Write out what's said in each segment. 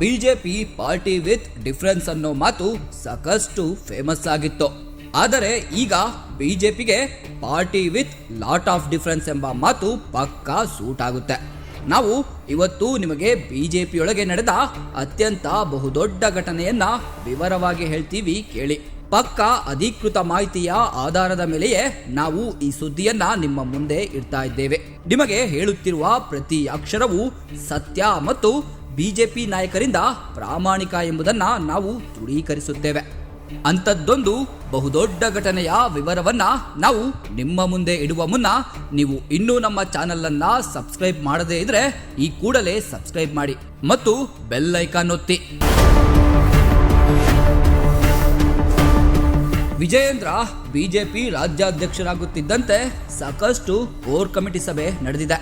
BJP party with difference ಅನ್ನೋ ಮಾತು ಸಾಕಷ್ಟು ಫೇಮಸ್ ಆಗಿತ್ತು. ಆದರೆ ಈಗ ಬಿಜೆಪಿಗೆ party with lot of difference ಎಂಬ ಮಾತು ಪಕ್ಕಾ ಸೂಟ್ ಆಗುತ್ತೆ ನಾವು ಇವತ್ತು ನಿಮಗೆ ಬಿಜೆಪಿಯೊಳಗೆ ನಡೆದ ಅತ್ಯಂತ ಬಹುದೊಡ್ಡ ಘಟನೆಯನ್ನ ವಿವರವಾಗಿ ಹೇಳ್ತೀವಿ ಕೇಳಿ. ಪಕ್ಕ ಅಧಿಕೃತ ಮಾಹಿತಿಯ ಆಧಾರದ ಮೇಲೆಯೇ ನಾವು ಈ ಸುದ್ದಿಯನ್ನ ನಿಮ್ಮ ಮುಂದೆ ಇಡ್ತಾ ಇದ್ದೇವೆ. ನಿಮಗೆ ಹೇಳುತ್ತಿರುವ ಪ್ರತಿ ಅಕ್ಷರವು ಸತ್ಯ ಮತ್ತು ಬಿಜೆಪಿ ನಾಯಕರಿಂದ ಪ್ರಾಮಾಣಿಕ ಎಂಬುದನ್ನು ನಾವು ದೃಢೀಕರಿಸುತ್ತೇವೆ. ಅಂಥದ್ದೊಂದು ಬಹುದೊಡ್ಡ ಘಟನೆಯ ವಿವರವನ್ನ ನಾವು ನಿಮ್ಮ ಮುಂದೆ ಇಡುವ ಮುನ್ನ ನೀವು ಇನ್ನೂ ನಮ್ಮ ಚಾನೆಲ್ ಅನ್ನ ಸಬ್ಸ್ಕ್ರೈಬ್ ಮಾಡದೇ ಇದ್ರೆ ಈ ಕೂಡಲೇ ಸಬ್ಸ್ಕ್ರೈಬ್ ಮಾಡಿ ಮತ್ತು ಬೆಲ್ ಐಕಾನ್ ಒತ್ತಿ. ವಿಜಯೇಂದ್ರ ಬಿಜೆಪಿ ರಾಜ್ಯಾಧ್ಯಕ್ಷರಾಗುತ್ತಿದ್ದಂತೆ ಸಾಕಷ್ಟು ಕೋರ್ ಕಮಿಟಿ ಸಭೆ ನಡೆದಿದೆ.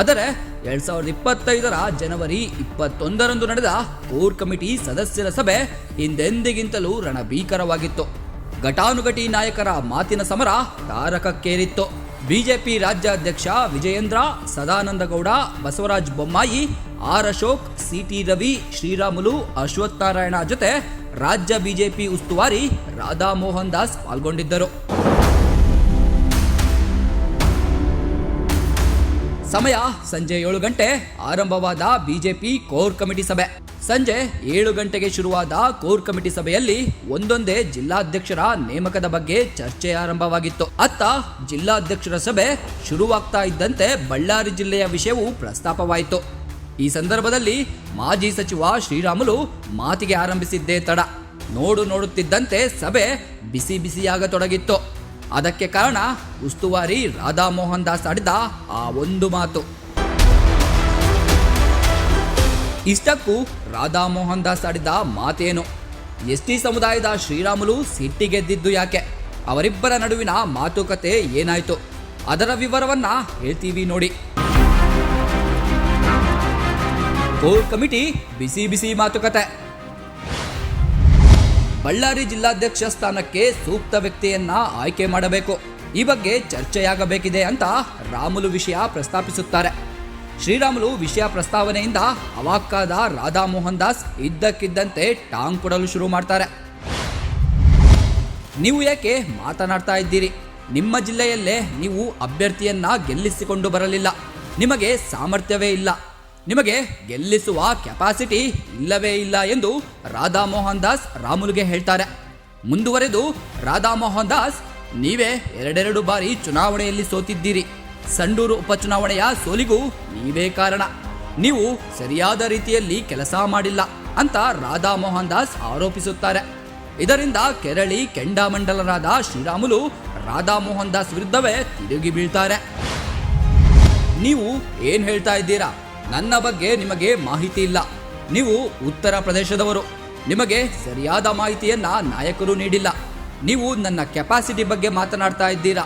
ಆದರೆ ಎರಡ್ ಸಾವಿರದ ಇಪ್ಪತ್ತೈದರ ಜನವರಿ ಇಪ್ಪತ್ತೊಂದರಂದು ನಡೆದ ಕೋರ್ ಕಮಿಟಿ ಸದಸ್ಯರ ಸಭೆ ಹಿಂದೆಂದಿಗಿಂತಲೂ ರಣಭೀಕರವಾಗಿತ್ತು. ಘಟಾನುಘಟಿ ನಾಯಕರ ಮಾತಿನ ಸಮರ ತಾರಕಕ್ಕೇರಿತ್ತು. ಬಿಜೆಪಿ ರಾಜ್ಯಾಧ್ಯಕ್ಷ ವಿಜಯೇಂದ್ರ, ಸದಾನಂದಗೌಡ, ಬಸವರಾಜ್ ಬೊಮ್ಮಾಯಿ ಆರ್ ಅಶೋಕ್ ಸಿಟಿ ರವಿ, ಶ್ರೀರಾಮುಲು ಅಶ್ವತ್ಥನಾರಾಯಣ ಜೊತೆ ರಾಜ್ಯ ಬಿಜೆಪಿ ಉಸ್ತುವಾರಿ ರಾಧಾ ಮೋಹನ್ ದಾಸ್ ಪಾಲ್ಗೊಂಡಿದ್ದರು. ಸಮಯ ಸಂಜೆ ಏಳು ಗಂಟೆ. ಆರಂಭವಾದ ಬಿಜೆಪಿ ಕೋರ್ ಕಮಿಟಿ ಸಭೆ. ಸಂಜೆ ಏಳು ಗಂಟೆಗೆ ಶುರುವಾದ ಕೋರ್ ಕಮಿಟಿ ಸಭೆಯಲ್ಲಿ ಒಂದೊಂದೇ ಜಿಲ್ಲಾಧ್ಯಕ್ಷರ ನೇಮಕದ ಬಗ್ಗೆ ಚರ್ಚೆ ಆರಂಭವಾಗಿತ್ತು. ಅತ್ತ ಜಿಲ್ಲಾಧ್ಯಕ್ಷರ ಸಭೆ ಶುರುವಾಗ್ತಾ ಇದ್ದಂತೆ ಬಳ್ಳಾರಿ ಜಿಲ್ಲೆಯ ವಿಷಯವು ಪ್ರಸ್ತಾಪವಾಯಿತು. ಈ ಸಂದರ್ಭದಲ್ಲಿ ಮಾಜಿ ಸಚಿವ ಶ್ರೀರಾಮುಲು ಮಾತಿಗೆ ಆರಂಭಿಸಿದ್ದೇ ತಡ. ನೋಡು ನೋಡುತ್ತಿದ್ದಂತೆ ಸಭೆ ಬಿಸಿ ಬಿಸಿಯಾಗತೊಡಗಿತ್ತು. ಅದಕ್ಕೆ ಕಾರಣ ಉಸ್ತುವಾರಿ ರಾಧಾ ಮೋಹನ್ ದಾಸ್ ಆಡಿದ ಆ ಒಂದು ಮಾತು. ಇಷ್ಟಕ್ಕೂ ರಾಧಾ ಮೋಹನ್ ದಾಸ್ ಆಡಿದ ಮಾತೇನು? ಎಸ್ಟಿ ಸಮುದಾಯದ ಶ್ರೀರಾಮುಲು ಸಿಟ್ಟಿಗೆದ್ದಿದ್ದು ಯಾಕೆ? ಅವರಿಬ್ಬರ ನಡುವಿನ ಮಾತುಕತೆ ಏನಾಯ್ತು? ಅದರ ವಿವರವನ್ನ ಹೇಳ್ತೀವಿ ನೋಡಿ. ಕೋರ್ ಕಮಿಟಿ ಬಿಸಿ ಬಿಸಿ ಮಾತುಕತೆ. ಬಳ್ಳಾರಿ ಜಿಲ್ಲಾಧ್ಯಕ್ಷ ಸ್ಥಾನಕ್ಕೆ ಸೂಕ್ತ ವ್ಯಕ್ತಿಯನ್ನ ಆಯ್ಕೆ ಮಾಡಬೇಕು. ಈ ಬಗ್ಗೆ ಚರ್ಚೆಯಾಗಬೇಕಿದೆ ಅಂತ ರಾಮುಲು ವಿಷಯ ಪ್ರಸ್ತಾಪಿಸುತ್ತಾರೆ. ಶ್ರೀರಾಮುಲು ವಿಷಯ ಪ್ರಸ್ತಾವನೆಯಿಂದ ಅವಾಕ್ಕಾದ ರಾಧಾ ಮೋಹನ್ ದಾಸ್ ಇದ್ದಕ್ಕಿದ್ದಂತೆ ಟಾಂಗ್ ಕೊಡಲು ಶುರು ಮಾಡ್ತಾರೆ. ನೀವು ಯಾಕೆ ಮಾತನಾಡ್ತಾ ಇದ್ದೀರಿ? ನಿಮ್ಮ ಜಿಲ್ಲೆಯಲ್ಲೇ ನೀವು ಅಭ್ಯರ್ಥಿಯನ್ನ ಗೆಲ್ಲಿಸಿಕೊಂಡು ಬರಲಿಲ್ಲ. ನಿಮಗೆ ಸಾಮರ್ಥ್ಯವೇ ಇಲ್ಲ. ನಿಮಗೆ ಗೆಲ್ಲಿಸುವ ಕೆಪಾಸಿಟಿ ಇಲ್ಲವೇ ಇಲ್ಲ ಎಂದು ರಾಧಾ ಮೋಹನ್ ದಾಸ್ ರಾಮುಲ್ಗೆ ಹೇಳ್ತಾರೆ. ಮುಂದುವರೆದು ರಾಧಾ ಮೋಹನ್ ದಾಸ್, ನೀವೇ ಎರಡೆರಡು ಬಾರಿ ಚುನಾವಣೆಯಲ್ಲಿ ಸೋತಿದ್ದೀರಿ. ಸಂಡೂರು ಉಪಚುನಾವಣೆಯ ಸೋಲಿಗೂ ನೀವೇ ಕಾರಣ. ನೀವು ಸರಿಯಾದ ರೀತಿಯಲ್ಲಿ ಕೆಲಸ ಮಾಡಿಲ್ಲ ಅಂತ ರಾಧಾ ಮೋಹನ್ ದಾಸ್ ಆರೋಪಿಸುತ್ತಾರೆ. ಇದರಿಂದ ಕೆರಳಿ ಕೆಂಡಾಮಂಡಲರಾದ ಶ್ರೀರಾಮುಲು ರಾಧಾ ಮೋಹನ್ ದಾಸ್ ವಿರುದ್ಧವೇ ತಿರುಗಿ ಬೀಳ್ತಾರೆ. ನೀವು ಏನ್ ಹೇಳ್ತಾ ಇದ್ದೀರಾ? ನನ್ನ ಬಗ್ಗೆ ನಿಮಗೆ ಮಾಹಿತಿ ಇಲ್ಲ. ನೀವು ಉತ್ತರ ಪ್ರದೇಶದವರು. ನಿಮಗೆ ಸರಿಯಾದ ಮಾಹಿತಿಯನ್ನ ನಾಯಕರು ನೀಡಿಲ್ಲ. ನೀವು ನನ್ನ ಕೆಪಾಸಿಟಿ ಬಗ್ಗೆ ಮಾತನಾಡ್ತಾ ಇದ್ದೀರಾ.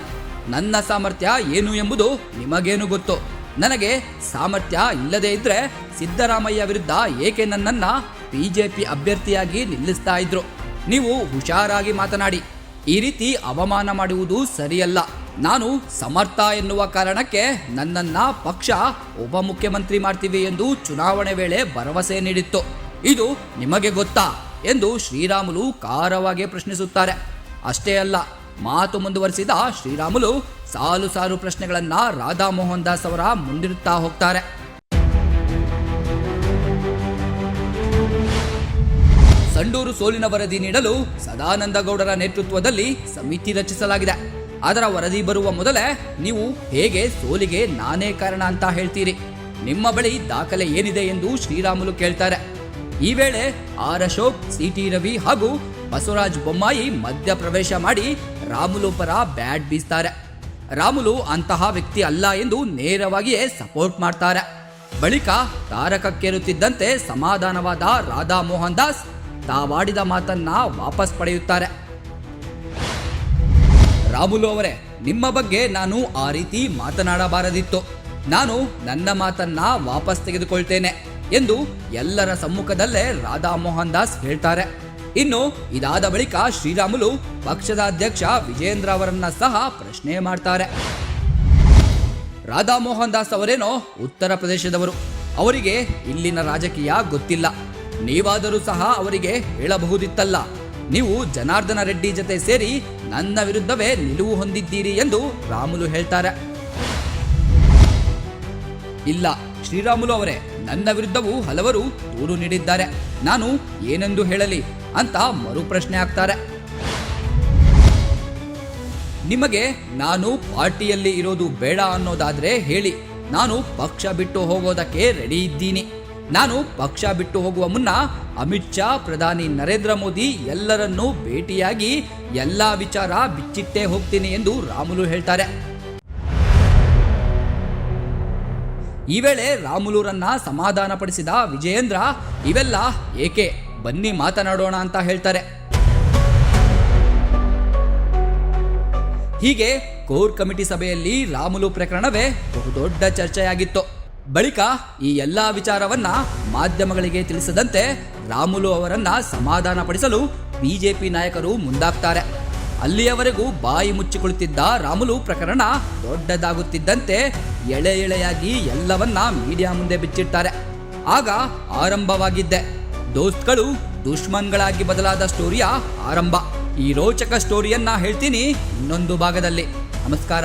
ನನ್ನ ಸಾಮರ್ಥ್ಯ ಏನು ಎಂಬುದು ನಿಮಗೇನು ಗೊತ್ತು. ನನಗೆ ಸಾಮರ್ಥ್ಯ ಇಲ್ಲದೇ ಇದ್ರೆ ಸಿದ್ದರಾಮಯ್ಯ ವಿರುದ್ಧ ಏಕೆ ನನ್ನನ್ನ ಬಿಜೆಪಿ ಅಭ್ಯರ್ಥಿಯಾಗಿ ನಿಲ್ಲಿಸ್ತಾ ಇದ್ರು. ನೀವು ಹುಷಾರಾಗಿ ಮಾತನಾಡಿ. ಈ ರೀತಿ ಅವಮಾನ ಮಾಡುವುದು ಸರಿಯಲ್ಲ. ನಾನು ಸಮರ್ಥ ಎನ್ನುವ ಕಾರಣಕ್ಕೆ ನನ್ನನ್ನ ಪಕ್ಷ ಉಪಮುಖ್ಯಮಂತ್ರಿ ಮಾಡ್ತೀವಿ ಎಂದು ಚುನಾವಣೆ ವೇಳೆ ಭರವಸೆ ನೀಡಿತ್ತು. ಇದು ನಿಮಗೆ ಗೊತ್ತಾ? ಎಂದು ಶ್ರೀರಾಮುಲು ಖಾರವಾಗಿ ಪ್ರಶ್ನಿಸುತ್ತಾರೆ. ಅಷ್ಟೇ ಅಲ್ಲ, ಮಾತು ಮುಂದುವರಿಸಿದ ಶ್ರೀರಾಮುಲು ಸಾಲು ಸಾಲು ಪ್ರಶ್ನೆಗಳನ್ನ ರಾಧಾ ಮೋಹನ್ ದಾಸ್ ಅವರ ಮುಂದಿರುತ್ತಾ ಹೋಗ್ತಾರೆ. ಸಂಡೂರು ಸೋಲಿನ ವರದಿ ನೀಡಲು ಸದಾನಂದ ಗೌಡರ ನೇತೃತ್ವದಲ್ಲಿ ಸಮಿತಿ ರಚಿಸಲಾಗಿದೆ. ಅದರ ವರದಿ ಬರುವ ಮೊದಲೇ ನೀವು ಹೇಗೆ ಸೋಲಿಗೆ ನಾನೇ ಕಾರಣ ಅಂತ ಹೇಳ್ತೀರಿ. ನಿಮ್ಮ ಬಳಿ ದಾಖಲೆ ಏನಿದೆ ಎಂದು ಶ್ರೀರಾಮುಲು ಕೇಳ್ತಾರೆ. ಈ ವೇಳೆ ಆರ್ ಅಶೋಕ್, ಸಿಟಿ ರವಿ ಹಾಗೂ ಬಸವರಾಜ್ ಬೊಮ್ಮಾಯಿ ಮಧ್ಯ ಪ್ರವೇಶ ಮಾಡಿ ರಾಮುಲು ಪರ ಬ್ಯಾಟ್ ಬೀಸ್ತಾರೆ. ರಾಮುಲು ಅಂತಹ ವ್ಯಕ್ತಿ ಅಲ್ಲ ಎಂದು ನೇರವಾಗಿಯೇ ಸಪೋರ್ಟ್ ಮಾಡ್ತಾರೆ. ಬಳಿಕ ತಾರಕಕ್ಕೇರುತ್ತಿದ್ದಂತೆ ಸಮಾಧಾನವಾದ ರಾಧಾ ಮೋಹನ್ ದಾಸ್ ತಾವಾಡಿದ ಮಾತನ್ನ ವಾಪಸ್ ಪಡೆಯುತ್ತಾರೆ. ರಾಮುಲು ಅವರೇ, ನಿಮ್ಮ ಬಗ್ಗೆ ನಾನು ಆ ರೀತಿ ಮಾತನಾಡಬಾರದಿತ್ತು. ನಾನು ನನ್ನ ಮಾತನ್ನ ವಾಪಸ್ ತೆಗೆದುಕೊಳ್ತೇನೆ ಎಂದು ಎಲ್ಲರ ಸಮ್ಮುಖದಲ್ಲೇ ರಾಧಾ ಮೋಹನ್ ದಾಸ್ ಹೇಳ್ತಾರೆ. ಇನ್ನು ಇದಾದ ಬಳಿಕ ಶ್ರೀರಾಮುಲು ಪಕ್ಷದ ಅಧ್ಯಕ್ಷ ವಿಜೇಂದ್ರ ಅವರನ್ನ ಸಹ ಪ್ರಶ್ನೆ ಮಾಡ್ತಾರೆ. ರಾಧಾ ಮೋಹನ್ ದಾಸ್ ಅವರೇನೋ ಉತ್ತರ ಪ್ರದೇಶದವರು. ಅವರಿಗೆ ಇಲ್ಲಿನ ರಾಜಕೀಯ ಗೊತ್ತಿಲ್ಲ. ನೀವಾದರೂ ಸಹ ಅವರಿಗೆ ಹೇಳಬಹುದಿತ್ತಲ್ಲ. ನೀವು ಜನಾರ್ದನ ರೆಡ್ಡಿ ಜೊತೆ ಸೇರಿ ನನ್ನ ವಿರುದ್ಧವೇ ನಿಲುವು ಹೊಂದಿದ್ದೀರಿ ಎಂದು ರಾಮುಲು ಹೇಳ್ತಾರೆ. ಇಲ್ಲ, ಶ್ರೀರಾಮುಲು ಅವರೇ, ನನ್ನ ವಿರುದ್ಧವೂ ಹಲವರು ದೂರು ನೀಡಿದ್ದಾರೆ. ನಾನು ಏನೆಂದು ಹೇಳಲಿ ಅಂತ ಮರುಪ್ರಶ್ನೆ ಆಗ್ತಾರೆ. ನಿಮಗೆ ನಾನು ಪಾರ್ಟಿಯಲ್ಲಿ ಇರೋದು ಬೇಡ ಅನ್ನೋದಾದ್ರೆ ಹೇಳಿ, ನಾನು ಪಕ್ಷ ಬಿಟ್ಟು ಹೋಗೋದಕ್ಕೆ ರೆಡಿ ಇದ್ದೀನಿ. ನಾನು ಪಕ್ಷ ಬಿಟ್ಟು ಹೋಗುವ ಮುನ್ನ ಅಮಿತ್ ಶಾ, ಪ್ರಧಾನಿ ನರೇಂದ್ರ ಮೋದಿ ಎಲ್ಲರನ್ನೂ ಭೇಟಿಯಾಗಿ ಎಲ್ಲ ವಿಚಾರ ಬಿಚ್ಚಿಟ್ಟೇ ಹೋಗ್ತೀನಿ ಎಂದು ರಾಮುಲು ಹೇಳ್ತಾರೆ. ಈ ವೇಳೆ ರಾಮುಲೂರನ್ನ ಸಮಾಧಾನಪಡಿಸಿದ ವಿಜಯೇಂದ್ರ, ಇವೆಲ್ಲ ಏಕೆ ಬನ್ನಿ ಮಾತನಾಡೋಣ ಅಂತ ಹೇಳ್ತಾರೆ. ಹೀಗೆ ಕೋರ್ ಕಮಿಟಿ ಸಭೆಯಲ್ಲಿ ರಾಮುಲು ಪ್ರಕರಣವೇ ಬಹುದೊಡ್ಡ ಚರ್ಚೆಯಾಗಿತ್ತು. ಬಳಿಕ ಈ ಎಲ್ಲ ವಿಚಾರವನ್ನ ಮಾಧ್ಯಮಗಳಿಗೆ ತಿಳಿಸದಂತೆ ರಾಮುಲು ಅವರನ್ನ ಸಮಾಧಾನಪಡಿಸಲು ಬಿಜೆಪಿ ನಾಯಕರು ಮುಂದಾಗ್ತಾರೆ. ಅಲ್ಲಿಯವರೆಗೂ ಬಾಯಿ ಮುಚ್ಚಿಕೊಳ್ಳುತ್ತಿದ್ದ ರಾಮುಲು ಪ್ರಕರಣ ದೊಡ್ಡದಾಗುತ್ತಿದ್ದಂತೆ ಎಳೆ ಎಳೆಯಾಗಿ ಎಲ್ಲವನ್ನ ಮೀಡಿಯಾ ಮುಂದೆ ಬಿಚ್ಚಿಡ್ತಾರೆ. ಆಗ ಆರಂಭವಾಗಿದ್ದೆ. ದೋಸ್ತ್ಗಳು ದುಷ್ಮನ್ಗಳಾಗಿ ಬದಲಾದ ಸ್ಟೋರಿಯ ಆರಂಭ. ಈ ರೋಚಕ ಸ್ಟೋರಿಯನ್ನ ಹೇಳ್ತೀನಿ ಇನ್ನೊಂದು ಭಾಗದಲ್ಲಿ. ನಮಸ್ಕಾರ.